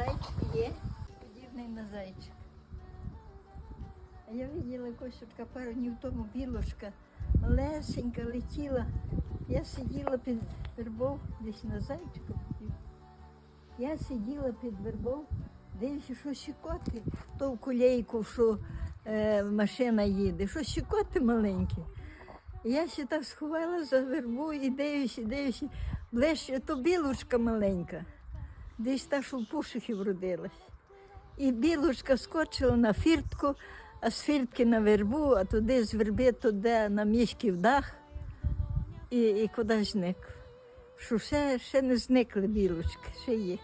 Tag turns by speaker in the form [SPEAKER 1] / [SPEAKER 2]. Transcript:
[SPEAKER 1] зайчик є, подібний на зайчик. А я виділа кошечка пару днів тому білочка, малесенька летіла. Я сиділа під вербов, десь на зайчика. хотів. Я сиділа під вербов, дивлюся, що щекоти, то в кулейку, що е, машина їде, що щекоти маленькі. Я ще так сховала за вербу і дивлюся, дивлюся, ближче, то білочка маленька, десь та, що в пушихі вродилась. І білочка скочила на фіртку, а з фіртки на вербу, а туди з верби туди на мішків дах і, і кудись зник. Що ще, ще не зникли білочки, ще є.